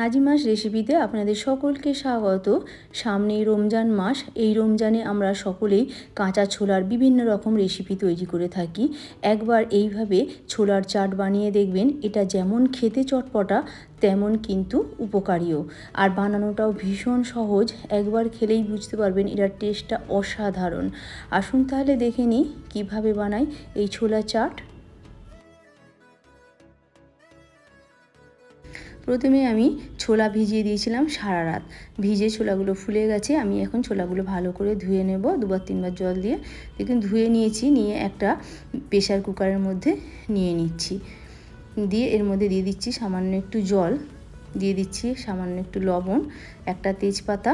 নাজিমাস রেসিপিতে আপনাদের সকলকে স্বাগত। সামনেই রমজান মাস, এই রমজানে আমরা সকলেই কাঁচা ছোলার বিভিন্ন রকম রেসিপি তৈরি করে থাকি। একবার এইভাবে ছোলার চাট বানিয়ে দেখবেন, এটা যেমন খেতে চটপটা, তেমন কিন্তু উপকারীও। আর বানানোটাও ভীষণ সহজ, একবার খেলেই বুঝতে পারবেন এটার টেস্টটা অসাধারণ। আসুন তাহলে দেখে নিই কীভাবে বানাই এই ছোলা চাট। প্রথমে আমি ছোলা ভিজিয়ে দিয়েছিলাম সারা রাত। ভিজে ছোলাগুলো ফুলে গেছে, আমি এখন ছোলাগুলো ভালো করে ধুয়ে নেব, দুবার তিনবার জল দিয়ে। দেখুন, ধুয়ে নিয়েছি, নিয়ে একটা প্রেশার কুকারের মধ্যে নিয়ে নিচ্ছি। দিয়ে এর মধ্যে দিয়ে দিচ্ছি সামান্য একটু জল, দিয়ে দিচ্ছি সামান্য একটু লবণ, একটা তেজপাতা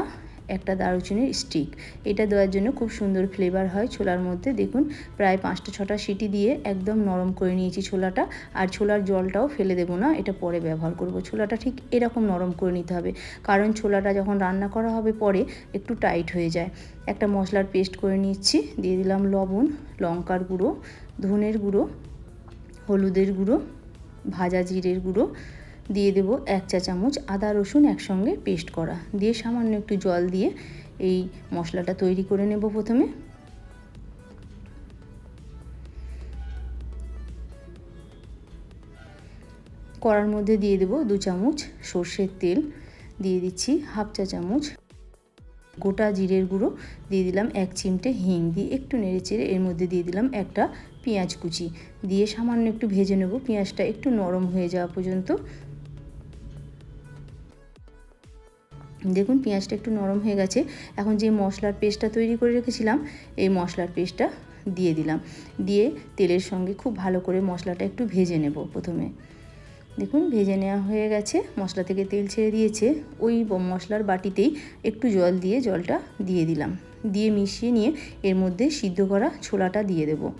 একটা দারুচিনির স্টিক এটা দেওয়ার জন্য খুব সুন্দর ফ্লেভার হয় ছোলার মধ্যে। দেখুন, প্রায় পাঁচটা ছটা সিটি দিয়ে একদম নরম করে নিয়েছি ছোলাটা। আর ছোলার জলটাও ফেলে দেবো না, এটা পরে ব্যবহার করব। ছোলাটা ঠিক এরকম নরম করে নিতে হবে, কারণ ছোলাটা যখন রান্না করা হবে পরে একটু টাইট হয়ে যায়। একটা মশলার পেস্ট করে নিচ্ছি, দিয়ে দিলাম লবণ, লঙ্কার গুঁড়ো, ধনের গুঁড়ো, হলুদের গুঁড়ো, ভাজা জিরের গুঁড়ো দিয়ে দেব এক চা চামচ আদা রসুন একসঙ্গে পেস্ট করা। দিয়ে সামান্য একটু জল দিয়ে এই মশলাটা তৈরি করে নেব প্রথমে। কড়ার মধ্যে দিয়ে দেব দু চামচ সর্ষের তেল। দিয়ে দিচ্ছি হাফ চা চামচ গোটা জিরের গুঁড়ো। দিয়ে দিলাম এক চিমটে হিং। দিয়ে একটু নেড়ে চেড়ে এর মধ্যে দিয়ে দিলাম একটা পেঁয়াজ কুচি। দিয়ে সামান্য একটু ভেজে নেব। পেঁয়াজটা একটু নরম হয়ে যাওয়া পর্যন্ত দেখুন, পেঁয়াজটা একটু নরম হয়ে গেছে। এখন যে মশলার পেস্টটা তৈরি করে রেখেছিলাম, এই মশলার পেস্টটা দিয়ে দিলাম। দিয়ে তেলের সঙ্গে খুব ভালো করে মশলাটা একটু ভেজে নেব প্রথমে। দেখুন, ভেজে নেওয়া হয়ে গেছে। মশলা থেকে তেল ছেড়ে দিয়েছে। ওই মশলার বাটিতেই একটু জল দিয়ে জলটা দিয়ে দিলাম। দিয়ে মিশিয়ে নিয়ে এর মধ্যে সিদ্ধ করা ছোলাটা দিয়ে দেবো।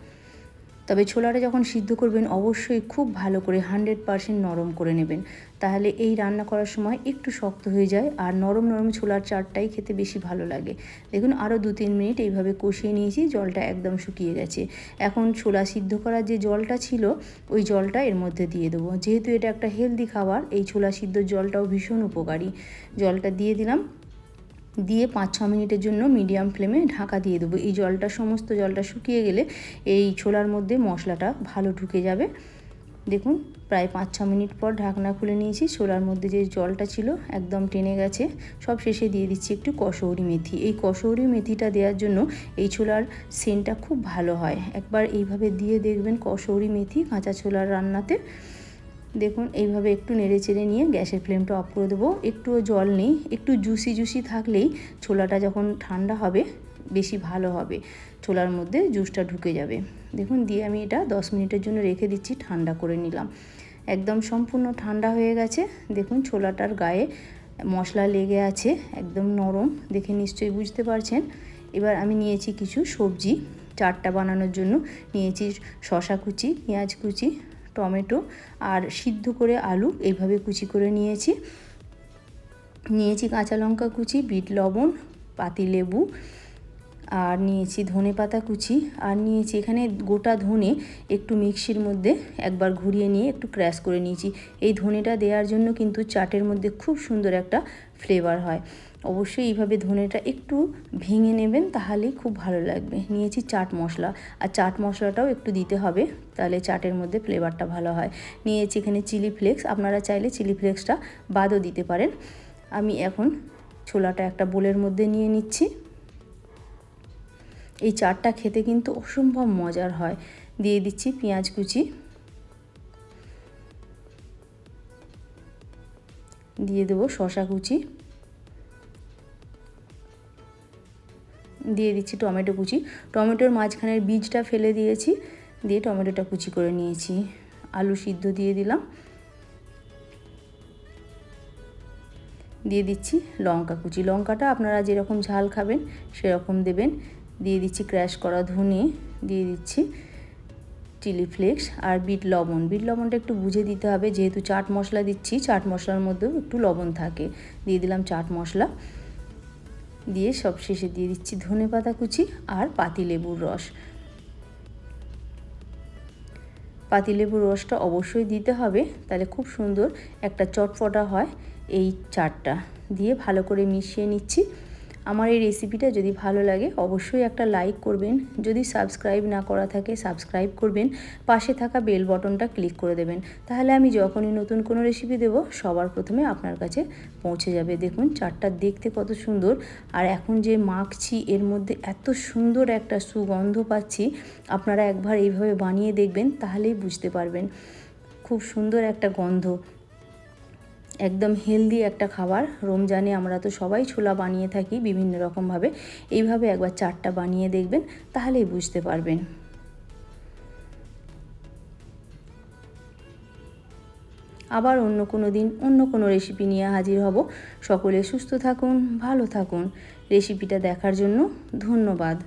তবে ছোলাটা যখন সিদ্ধ করবেন, অবশ্যই খুব ভালো করে হান্ড্রেড পারসেন্ট নরম করে নেবেন। তাহলে এই রান্না করার সময় একটু শক্ত হয়ে যায় আর নরম নরম ছোলার চাটটাই খেতে বেশি ভালো লাগে। দেখুন আরও দু তিন মিনিট এইভাবে কষিয়ে নিয়েছি, জলটা একদম শুকিয়ে গেছে। এখন ছোলা সিদ্ধ করার যে জলটা ছিল, ওই জলটা এর মধ্যে দিয়ে দেবো। যেহেতু এটা একটা হেলদি খাবার, এই ছোলা সিদ্ধ জলটাও ভীষণ উপকারী। জলটা দিয়ে দিলাম। দিয়ে পাঁচ ছ মিনিটের জন্য মিডিয়াম ফ্লেমে ঢাকা দিয়ে দেবো। এই জলটা, সমস্ত জলটা শুকিয়ে গেলে এই ছোলার মধ্যে মশলাটা ভালো ঢুকে যাবে। দেখুন, প্রায় পাঁচ ছ মিনিট পর ঢাকনা খুলে নিয়েছি। ছোলার মধ্যে যে জলটা ছিল একদম টেনে গেছে। সব শেষে দিয়ে দিচ্ছি একটু কসৌরি মেথি। এই কসৌরি মেথিটা দেওয়ার জন্য এই ছোলার সেন্টটা খুব ভালো হয়। একবার এইভাবে দিয়ে দেখবেন কসৌরি মেথি কাঁচা ছোলার রান্নাতে। দেখুন, এইভাবে একটু নেড়ে চেড়ে নিয়ে গ্যাসের ফ্লেমটা অফ করে দেবো। একটুও জল নেই, একটু জুসি জুসি থাকলেই ছোলাটা যখন ঠান্ডা হবে, বেশি ভালো হবে, ছোলার মধ্যে জুসটা ঢুকে যাবে। দেখুন, দিয়ে আমি এটা দশ মিনিটের জন্য রেখে দিচ্ছি, ঠান্ডা করে নিলাম। একদম সম্পূর্ণ ঠান্ডা হয়ে গেছে। দেখুন, ছোলাটার গায়ে মশলা লেগে আছে, একদম নরম। দেখে নিশ্চয়ই বুঝতে পারছেন। এবার আমি নিয়েছি কিছু সবজি। চারটা বানানোর জন্য নিয়েছি শশা কুচি, পেঁয়াজ কুচি টমেটো আর সিদ্ধ করে আলু এইভাবে কুচি করে নিয়েছি। নিয়েছি কাঁচা লঙ্কা কুচি, বিট লবণ, পাতি লেবু, আর নিয়েছি ধনে পাতা কুচি, আর নিয়েছি এখানে গোটা ধনে একটু মিক্সির মধ্যে একবার ঘুরিয়ে নিয়ে একটু ক্র্যাশ করে নিয়েছি। এই ধনেটা দেওয়ার জন্য কিন্তু চাটের মধ্যে খুব সুন্দর একটা ফ্লেভার হয়। অবশ্যই এইভাবে ধনেটা একটু ভেঙে নেবেন তাহলেই খুব ভালো লাগবে। নিয়েছি চাট মশলা। আর চাট মশলাটাও একটু দিতে হবে, তাহলে চাটের মধ্যে ফ্লেভারটা ভালো হয়। নিয়েছি এখানে চিলি ফ্লেক্স। আপনারা চাইলে চিলি ফ্লেক্সটা বাদও দিতে পারেন। আমি এখন ছোলাটা একটা বোলের মধ্যে নিয়ে নিচ্ছি। এই চাটটা খেতে কিন্তু অসম্ভব মজার হয়। দিয়ে দিচ্ছি পেঁয়াজ কুচি। দিয়ে দেবো শশা কুচি। দিয়ে দিচ্ছি টমেটো কুচি। টমেটোর মাঝখানের বীজটা ফেলে দিয়েছি, দিয়ে টমেটোটা কুচি করে নিয়েছি। আলু সিদ্ধ দিয়ে দিলাম। দিয়ে দিচ্ছি লঙ্কা কুচি। লঙ্কাটা আপনারা যেরকম ঝাল খাবেন সেরকম দেবেন। দিয়ে দিচ্ছি ক্র্যাশ করা ধনে, দিয়ে দিচ্ছি চিলি ফ্লেক্স আর বিট লবণ। বিট লবণটা একটু বুঝে দিতে হবে, যেহেতু চাট মশলা দিচ্ছি, চাট মশলার মধ্যেও একটু লবণ থাকে। দিয়ে দিলাম চাট মশলা। দিয়ে সব শেষে দিয়ে দিচ্ছি ধনে পাতা কুচি আর পাতিলেবুর রস। পাতিলেবুর রসটা অবশ্যই দিতে হবে, তাহলে খুব সুন্দর একটা চটফটা হয় এই চারটা দিয়ে ভালো করে মিশিয়ে নিচ্ছি। আমার এই রেসিপিটা যদি ভালো লাগে, অবশ্যই একটা লাইক করবেন। যদি সাবস্ক্রাইব না করা থাকে সাবস্ক্রাইব করবেন। পাশে থাকা বেল বটনটা ক্লিক করে দেবেন। তাহলে আমি যখনই নতুন কোনো রেসিপি দেব, সবার প্রথমে আপনার কাছে পৌঁছে যাবে। দেখুন চারটা দেখতে কত সুন্দর। আর এখন যে মাখছি, এর মধ্যে এত সুন্দর একটা সুগন্ধ পাচ্ছি, আপনারা একবার এইভাবে বানিয়ে দেখবেন, তাহলেই বুঝতে পারবেন। খুব সুন্দর একটা গন্ধ। একদম হেলদি একটা খাবার। রমজানে আমরা তো সবাই ছোলা বানিয়ে থাকি বিভিন্ন রকমভাবে এইভাবে একবার চারটা বানিয়ে দেখবেন, তাহলেই বুঝতে পারবেন। আবার অন্য কোনো দিন অন্য কোনো রেসিপি নিয়ে হাজির হব। সকলে সুস্থ থাকুন, ভালো থাকুন। রেসিপিটা দেখার জন্য ধন্যবাদ।